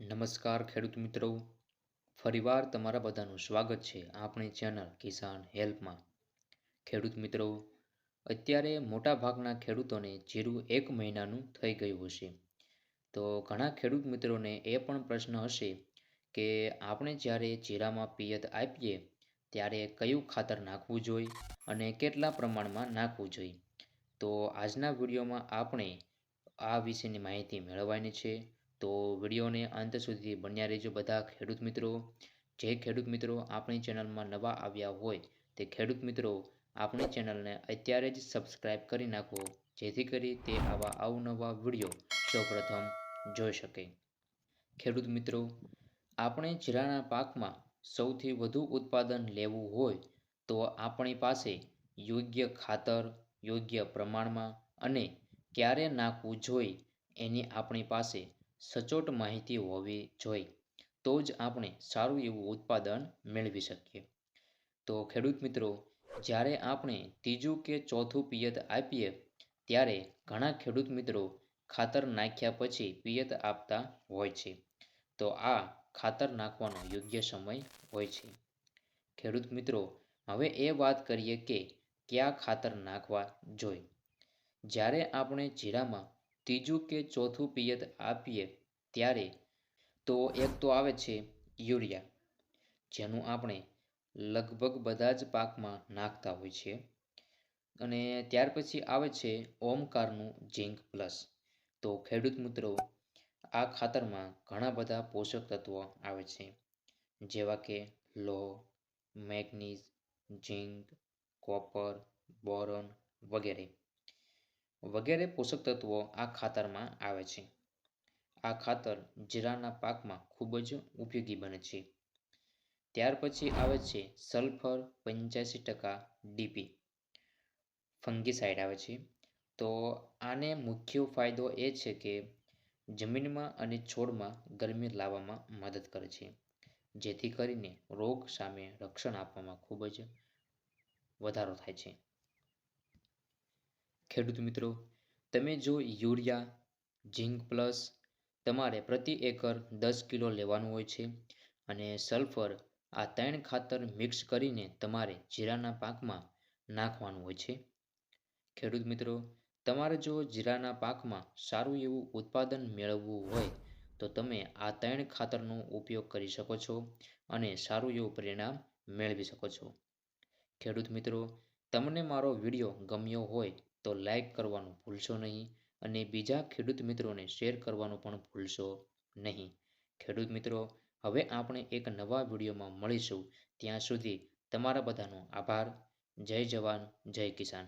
નમસ્કાર ખેડૂત મિત્રો. ફરીવાર તમારા બધાનું સ્વાગત છે આપણી ચેનલ કિસાન હેલ્પમાં. ખેડૂત મિત્રો, અત્યારે મોટાભાગના ખેડૂતોને જીરું એક મહિનાનું થઈ ગયું હશે. તો ઘણા ખેડૂત મિત્રોને એ પણ પ્રશ્ન હશે કે આપણે જ્યારે જીરામાં પિયત આપીએ, ત્યારે કયું ખાતર નાખવું જોઈએ અને કેટલા પ્રમાણમાં નાખવું જોઈએ? તો આજના વિડીયોમાં આપણે આ વિશેની માહિતી મેળવવાની છે. તો વિડીયોને અંત સુધી બન્યા રહેજો બધા ખેડૂત મિત્રો. જે ખેડૂત મિત્રો આપણી ચેનલમાં નવા આવ્યા હોય તે ખેડૂત મિત્રો આપણી ચેનલને અત્યારે જ સબસ્ક્રાઇબ કરી નાખો, જેથી કરી તે આવા અવનવા વીડિયો સૌપ્રથમ જોઈ શકે. ખેડૂત મિત્રો, આપણે જીરાના પાકમાં સૌથી વધુ ઉત્પાદન લેવું હોય તો આપણી પાસે યોગ્ય ખાતર, યોગ્ય પ્રમાણમાં અને ક્યારે નાખવું જોઈએ એની આપણી પાસે સચોટ માહિતી હોવી જોઈએ, તો જ આપણે સારું એવું ઉત્પાદન મેળવી શકીએ. તો ખેડૂત મિત્રો, જ્યારે આપણે ત્રીજું કે ચોથું પિયત આપીએ, ત્યારે ઘણા ખેડૂત મિત્રો ખાતર નાખ્યા પછી પિયત આપતા હોય છે. તો આ ખાતર નાખવાનો યોગ્ય સમય હોય છે. ખેડૂત મિત્રો, હવે એ વાત કરીએ કે કયા ખાતર નાખવા જોઈએ. જ્યારે આપણે જીરામાં ત્રીજું કે ચોથું પિયત આપીએ ત્યારે તો એક તો આવે છે યુરિયા, જેનું આપણે લગભગ બધા જ પાકમાં નાખતા હોય છે. અને ત્યાર પછી આવે છે ઓમકારનું ઝીંક પ્લસ. તો ખેડૂત મિત્રો, આ ખાતરમાં ઘણા બધા પોષક તત્વો આવે છે. જેવા કે લોહ, મેગ્નીઝ, ઝીંક, કોપર, બોરોન વગેરે. વગેરે પોષક તત્વો આ ખાતરમાં આવે છે. આ ખાતર જીરાના પાકમાં ખૂબ જ ઉપયોગી બને છે. ત્યાર પછી આવે છે સલ્ફર પંચ્યાસી ટકા ડીપી. ફંગીસાઇડ આવે છે. તો આને મુખ્ય ફાયદો એ છે કે જમીનમાં અને છોડમાં ગરમી લાવવામાં મદદ કરે છે. જેથી કરીને રોગ સામે રક્ષણ આપવામાં ખૂબ જ વધારો થાય છે. ખેડૂત મિત્રો, તમે જો યુરિયા, ઝીંક પ્લસ તમારે પ્રતિ એકર દસ કિલો લેવાનું હોય છે અને સલ્ફર આ ત્રણ ખાતર મિક્સ કરીને તમારે જીરાના પાકમાં નાખવાનું હોય છે. ખેડૂત મિત્રો, તમારે જો જીરાના પાકમાં સારું એવું ઉત્પાદન મેળવવું હોય તો તમે આ ત્રણ ખાતરનો ઉપયોગ કરી શકો છો અને સારું એવું પરિણામ મેળવી શકો છો. ખેડૂત મિત્રો, તમને મારો વીડિયો ગમ્યો હોય તો લાઈક કરવાનું ભૂલશો નહીં. અને બીજા ખેડૂત મિત્રોને શેર કરવાનું પણ ભૂલશો નહીં. ખેડૂત મિત્રો, હવે આપણે એક નવા વિડીયોમાં મળીશું. ત્યાં સુધી તમારા બધાનો આભાર. જય જવાન, જય કિસાન.